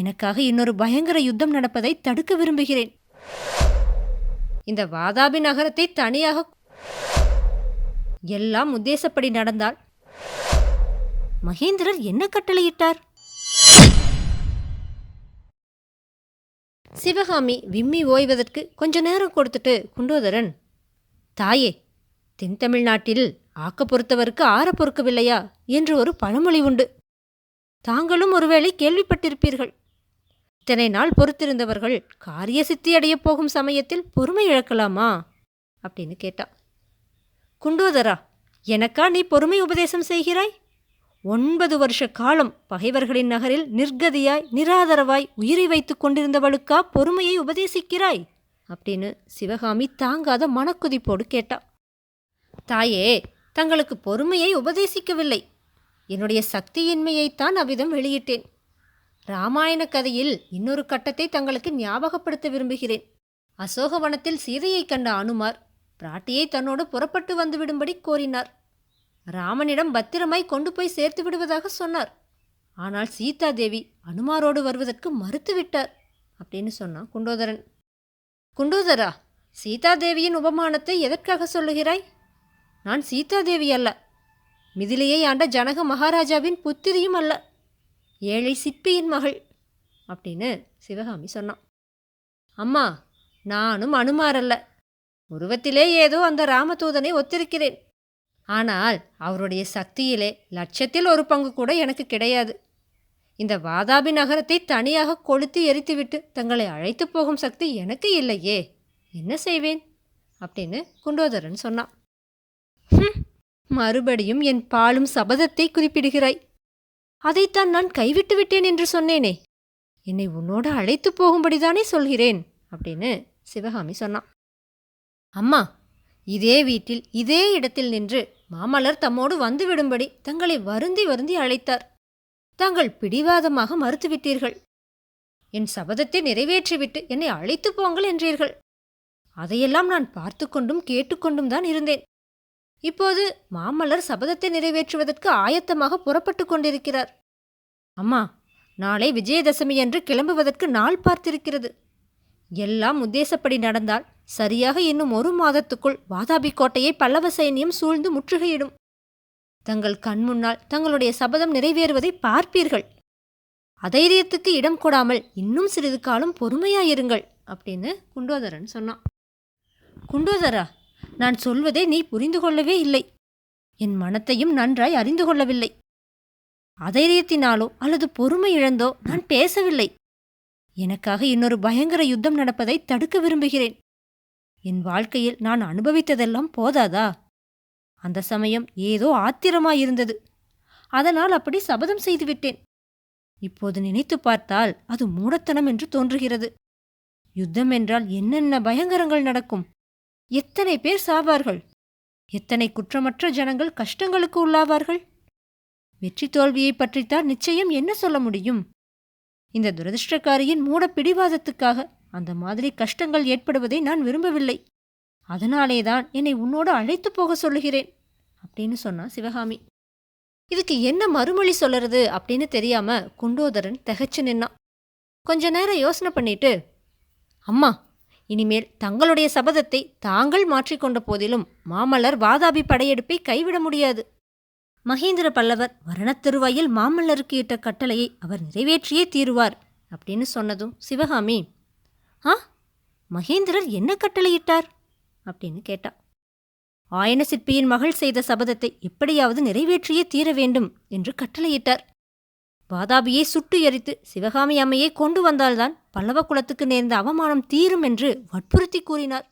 எனக்காக இன்னொரு பயங்கர யுத்தம் நடப்பதை தடுக்க விரும்புகிறேன். இந்த வாதாபி நகரத்தை தனியாக எல்லாம் உத்தேசப்படி நடந்தால் மகேந்திரர் என்ன கட்டளையிட்டார்? சிவகாமி விம்மி ஓய்வதற்கு கொஞ்ச நேரம் கொடுத்துட்டு குண்டோதரன் தாயே தென் தமிழ்நாட்டில் ஆக்க பொறுத்தவருக்கு ஆற பொறுக்கவில்லையா? என்று ஒரு பழமொழி உண்டு. தாங்களும் ஒருவேளை கேள்விப்பட்டிருப்பீர்கள். இத்தனை நாள் பொறுத்திருந்தவர்கள் காரிய சித்தி அடையப் போகும் சமயத்தில் பொறுமை இழக்கலாமா? அப்படின்னு கேட்டா குண்டோதரா எனக்கா நீ பொறுமை உபதேசம் செய்கிறாய்? ஒன்பது வருஷ காலம் பகைவர்களின் நகரில் நிர்கதியாய் நிராதரவாய் உயிரை வைத்துக் கொண்டிருந்தவளுக்கா பொறுமையை உபதேசிக்கிறாய்? அப்படின்னு சிவகாமி தாங்காத மனக்குதிப்போடு கேட்டா தாயே தங்களுக்கு பொறுமையை உபதேசிக்கவில்லை. என்னுடைய சக்தியின்மையைத்தான் அவ்விதம் வெளியிட்டேன். ராமாயண கதையில் இன்னொரு கட்டத்தை தங்களுக்கு ஞாபகப்படுத்த விரும்புகிறேன். அசோகவனத்தில் சீதையைக் கண்ட அனுமார் பிராட்டியை தன்னோடு புறப்பட்டு வந்துவிடும்படி கோரினார். ராமனிடம் பத்திரமாய் கொண்டு போய் சேர்த்து விடுவதாக சொன்னார். ஆனால் சீதா தேவி அனுமாரோடு வருவதற்கு மறுத்துவிட்டார் அப்படின்னு சொன்னான் குண்டோதரன். குண்டோதரா சீதாதேவியின் உபமானத்தை எதற்காக சொல்லுகிறாய்? நான் சீதாதேவி அல்ல. மிதிலையை ஆண்ட ஜனக மகாராஜாவின் புத்திரியும் அல்ல. ஏழை சிற்பியின் மகள் அப்படின்னு சிவகாமி சொன்னான். அம்மா நானும் அனுமாரல்ல உருவத்திலே ஏதோ அந்த ராமதூதனை ஒத்திருக்கிறேன். ஆனால் அவருடைய சக்தியிலே லட்சத்தில் ஒரு பங்கு கூட எனக்கு கிடையாது. இந்த வாதாபி நகரத்தை தனியாக கொளுத்தி எரித்துவிட்டு தங்களை அழைத்து போகும் சக்தி எனக்கு இல்லையே. என்ன செய்வேன்? அப்படின்னு குண்டோதரன் சொன்னான். மறுபடியும் என் பாலும் சபதத்தை குறிப்பிடுகிறாய். அதைத்தான் நான் கைவிட்டு விட்டேன் என்று சொன்னேனே. என்னை உன்னோடு அழைத்து போகும்படிதானே சொல்கிறேன் அப்படின்னு சிவகாமி சொன்னான். அம்மா இதே வீட்டில் இதே இடத்தில் நின்று மாமலர் தம்மோடு வந்துவிடும்படி தங்களை வருந்தி வருந்தி அழைத்தார். தாங்கள் பிடிவாதமாக மறுத்துவிட்டீர்கள் என் சபதத்தை நிறைவேற்றிவிட்டு என்னை அழைத்து போங்கள் என்றீர்கள். அதையெல்லாம் நான் பார்த்து கொண்டும் கேட்டுக்கொண்டும் தான் இருந்தேன். இப்போது மாமல்லர் சபதத்தை நிறைவேற்றுவதற்கு ஆயத்தமாக புறப்பட்டு கொண்டிருக்கிறார். அம்மா நாளை விஜயதசமி அன்று கிளம்புவதற்கு நாள் பார்த்திருக்கிறது. எல்லாம் உத்தேசப்படி நடந்தால் சரியாக இன்னும் ஒரு மாதத்துக்குள் வாதாபி கோட்டையை பல்லவ சைன்யம் சூழ்ந்து முற்றுகையிடும். தங்கள் கண் முன்னால் தங்களுடைய சபதம் நிறைவேறுவதை பார்ப்பீர்கள். அதைரியத்துக்கு இடம் கொடாமல் இன்னும் சிறிது காலம் பொறுமையாயிருங்கள் அப்படின்னு குண்டோதரன் சொன்னான். குண்டோதரா நான் சொல்வதை நீ புரிந்து கொள்ளவே இல்லை. என் மனத்தையும் நன்றாய் அறிந்து கொள்ளவில்லை. அதைரியத்தினாலோ அல்லது பொறுமை இழந்தோ நான் பேசவில்லை. எனக்காக இன்னொரு பயங்கர யுத்தம் நடப்பதை தடுக்க விரும்புகிறேன். என் வாழ்க்கையில் நான் அனுபவித்ததெல்லாம் போதாதா? அந்த சமயம் ஏதோ ஆத்திரமாயிருந்தது அதனால் அப்படி சபதம் செய்துவிட்டேன் இப்போது நினைத்து பார்த்தால் அது மூடத்தனம் என்று தோன்றுகிறது. யுத்தம் என்றால் என்னென்ன பயங்கரங்கள் நடக்கும்? எத்தனை பேர் சாவார்கள்? எத்தனை குற்றமற்ற ஜனங்கள் கஷ்டங்களுக்கு உள்ளாவார்கள்? வெற்றி தோல்வியை பற்றித்தான் நிச்சயம் என்ன சொல்ல முடியும்? இந்த துரதிருஷ்டக்காரியின் மூட பிடிவாதத்துக்காக அந்த மாதிரி கஷ்டங்கள் ஏற்படுவதை நான் விரும்பவில்லை. அதனாலேதான் என்னை உன்னோடு அழைத்து போக சொல்லுகிறேன் அப்படின்னு சொன்னா சிவகாமி. இதுக்கு என்ன மறுமொழி சொல்லறது அப்படின்னு தெரியாம குண்டோதரன் திகைச்சு நின்னான். கொஞ்ச நேரம் யோசனை பண்ணிட்டு அம்மா இனிமேல் தங்களுடைய சபதத்தை தாங்கள் மாற்றிக்கொண்ட போதிலும் மாமல்லர் வாதாபி படையெடுப்பை கைவிட முடியாது. மகேந்திர பல்லவர் மரணத்திருவாயில் மாமல்லருக்கு இட்ட கட்டளையை அவர் நிறைவேற்றியே தீருவார் அப்படின்னு சொன்னதும் சிவகாமி ஆ மகேந்திரர் என்ன கட்டளையிட்டார்? அப்படின்னு கேட்டா ஆயன சிற்பியின் மகள் செய்த சபதத்தை எப்படியாவது நிறைவேற்றியே தீர வேண்டும் என்று கட்டளையிட்டார். வாதாபியை சுட்டு எரித்து சிவகாமி அம்மையை கொண்டு வந்தால்தான் பல்லவ குலத்துக்கு நேர்ந்த அவமானம் தீரும் என்று வற்புறுத்தி கூறினார்.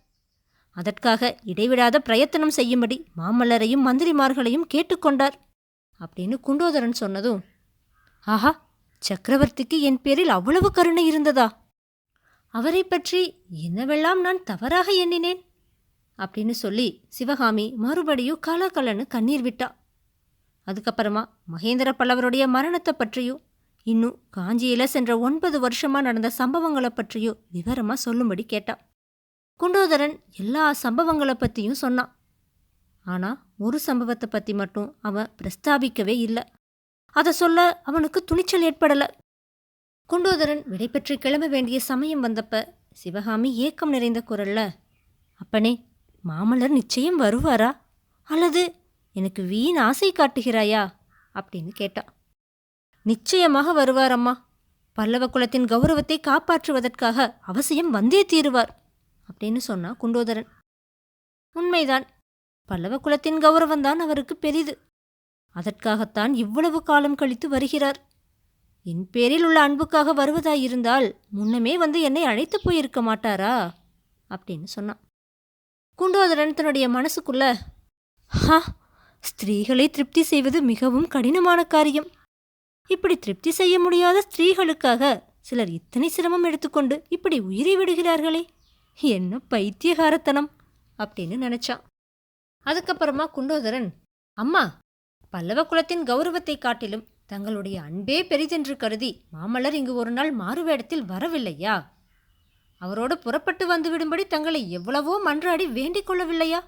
அதற்காக இடைவிடாத பிரயத்தனம் செய்யும்படி மாமல்லரையும் மந்திரிமார்களையும் கேட்டுக்கொண்டார் அப்படின்னு குண்டோதரன் சொன்னதும் ஆஹா சக்கரவர்த்திக்கு என் பேரில் அவ்வளவு கருணை இருந்ததா? அவரை பற்றி என்னவெல்லாம் நான் தவறாக எண்ணினேன்? அப்படின்னு சொல்லி சிவகாமி மறுபடியும் கலகலன்னு கண்ணீர் விட்டா. அதுக்கப்புறமா மகேந்திர பல்லவருடைய மரணத்தை பற்றியும் இன்னும் காஞ்சியில் சென்ற ஒன்பது வருஷமாக நடந்த சம்பவங்களை பற்றியும் விவரமாக சொல்லும்படி கேட்டான். குண்டோதரன் எல்லா சம்பவங்களை பற்றியும் சொன்னான். ஆனால் ஒரு சம்பவத்தை பற்றி மட்டும் அவன் பிரஸ்தாபிக்கவே இல்லை. அதை சொல்ல அவனுக்கு துணிச்சல் ஏற்படலை. குண்டோதரன் விடைபெற்று கிளம்ப வேண்டிய சமயம் வந்தப்ப சிவகாமி ஏக்கம் நிறைந்த குரல்ல அப்பனே மாமல்லர் நிச்சயம் வருவாரா? அல்லது எனக்கு வீண் ஆசை காட்டுகிறாயா? அப்படின்னு கேட்டான் நிச்சயமாக வருவார் அம்மா பல்லவ குலத்தின் கௌரவத்தை காப்பாற்றுவதற்காக அவசியம் வந்தே தீருவார் அப்படின்னு சொன்னா குண்டோதரன். உண்மைதான். பல்லவ குலத்தின் கௌரவம்தான் அவருக்கு பெரிது. அதற்காகத்தான் இவ்வளவு காலம் கழித்து வருகிறார். என் பேரில் உள்ள அன்புக்காக வருவதாயிருந்தால் முன்னமே வந்து என்னை அழைத்து போயிருக்க மாட்டாரா? அப்படின்னு சொன்னான் குண்டோதரன் தன்னுடைய மனசுக்குள்ள ஹா ஸ்திரீகளை திருப்தி செய்வது மிகவும் கடினமான காரியம். இப்படி திருப்தி செய்ய முடியாத ஸ்திரீகளுக்காக சிலர் இத்தனை சிரமம் எடுத்துக்கொண்டு இப்படி உயிரை விடுகிறார்களே. என்ன பைத்தியகாரத்தனம்! அப்படின்னு நினைச்சான். அதுக்கப்புறமா குண்டோதரன் அம்மா பல்லவ குலத்தின் கௌரவத்தை காட்டிலும் தங்களுடைய அன்பே பெரிதென்று கருதி மாமல்லர் இங்கு ஒரு நாள் மாறுவேடத்தில் வரவில்லையா? அவரோடு புறப்பட்டு வந்துவிடும்படி தங்களை எவ்வளவோ மன்றாடி வேண்டிக் கொள்ளவில்லையா?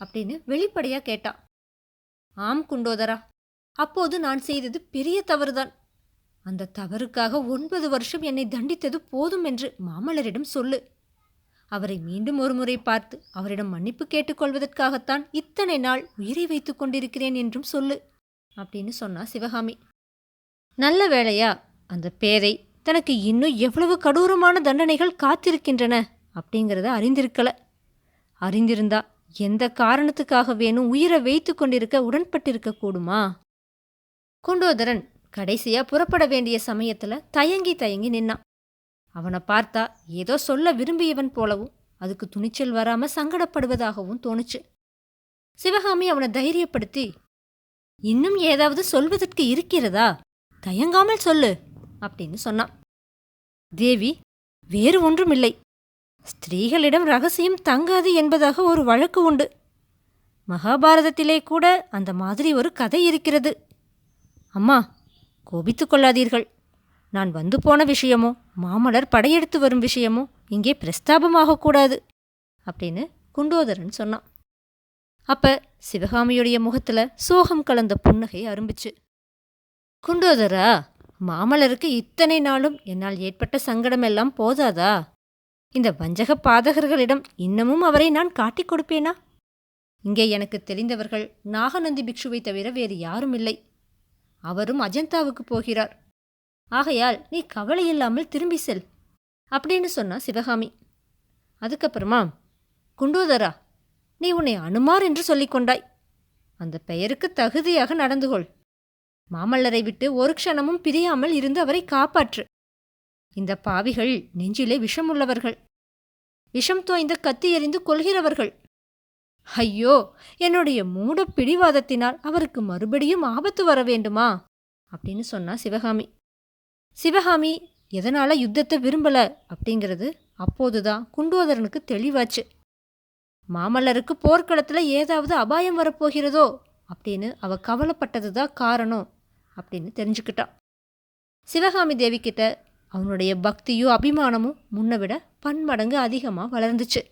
அப்படின்னு வெளிப்படையாக கேட்டான். ஆம் குண்டோதரா. அப்போது நான் செய்தது பெரிய தவறுதான். அந்த தவறுக்காக ஒன்பது வருஷம் என்னை தண்டித்தது போதும் என்று மாமல்லரிடம் சொல்லு. அவரை மீண்டும் ஒருமுறை பார்த்து அவரிடம் மன்னிப்பு கேட்டுக்கொள்வதற்காகத்தான் இத்தனை நாள் உயிரை வைத்துக் கொண்டிருக்கிறேன் என்றும் சொல்லு அப்படின்னு சொன்னா சிவகாமி. நல்ல வேளையா அந்த பேரை தனக்கு இன்னும் எவ்வளவு கடூரமான தண்டனைகள் காத்திருக்கின்றன அப்படிங்கிறத அறிந்திருக்கல. அறிந்திருந்தா எந்த காரணத்துக்காக வேணும் உயிரை வைத்து கொண்டிருக்க உடன்பட்டிருக்க கூடுமா? குண்டோதரன் கடைசியா புறப்பட வேண்டிய சமயத்துல தயங்கி தயங்கி நின்னான். அவனை பார்த்தா ஏதோ சொல்ல விரும்பியவன் போலவும் அதுக்கு துணிச்சல் வராம சங்கடப்படுவதாகவும் தோணுச்சு. சிவகாமி அவனை தைரியப்படுத்தி இன்னும் ஏதாவது சொல்வதற்கு இருக்கிறதா? தயங்காமல் சொல்லு அப்படின்னு சொன்னான். தேவி வேறு ஒன்றுமில்லை. ஸ்திரீகளிடம் ரகசியம் தங்காது என்பதாக ஒரு வழக்கு உண்டு. மகாபாரதத்திலே கூட அந்த மாதிரி ஒரு கதை இருக்கிறது. அம்மா கோபித்து கொள்ளாதீர்கள். நான் வந்து போன விஷயமோ மாமலர் படையெடுத்து வரும் விஷயமோ இங்கே பிரஸ்தாபமாகக்கூடாது அப்படின்னு குண்டோதரன் சொன்னான். அப்ப சிவகாமியுடைய முகத்தில் சோகம் கலந்த புன்னகை அரும்பிச்சு. குண்டோதரா மாமலருக்கு இத்தனை நாளும் என்னால் ஏற்பட்ட சங்கடமெல்லாம் போதாதா? இந்த வஞ்சக பாதகர்களிடம் இன்னமும் அவரை நான் காட்டிக் கொடுப்பேனா? இங்கே எனக்கு தெரிந்தவர்கள் நாகநந்தி பிக்ஷுவை தவிர வேறு யாரும் இல்லை. அவரும் அஜந்தாவுக்கு போகிறார். ஆகையால் நீ கவலையில்லாமல் திரும்பி செல் அப்படின்னு சொன்னா சிவகாமி. அதுக்கப்புறமா குண்டோதரா நீ உன்னை அனுமார் என்று சொல்லிக்கொண்டாய் அந்த பெயருக்கு தகுதியாக நடந்து கொள். மாமல்லரை விட்டு ஒரு க்ஷணமும் பிரியாமல் இருந்து அவரை காப்பாற்று. இந்த பாவிகள் நெஞ்சிலே விஷமுள்ளவர்கள். விஷம் தோய்ந்த கத்தி எறிந்து கொள்கிறவர்கள் ஐயோ என்னுடைய மூட பிடிவாதத்தினால் அவருக்கு மறுபடியும் ஆபத்து வர வேண்டுமா? அப்படின்னு சொன்னா சிவகாமி. சிவகாமி எதனால யுத்தத்தை விரும்பல? அப்படிங்கிறது அப்போதுதான் குண்டோதரனுக்கு தெளிவாச்சு. மாமல்லருக்கு போர்க்களத்துல ஏதாவது அபாயம் வரப்போகிறதோ? அப்படின்னு அவ கவலைப்பட்டதுதான் காரணம் அப்படின்னு தெரிஞ்சுக்கிட்டான் சிவகாமி தேவி கிட்ட அவனுடைய பக்தியும் அபிமானமும் முன்னை விட பன்மடங்கு அதிகமாக வளர்ந்துச்சு.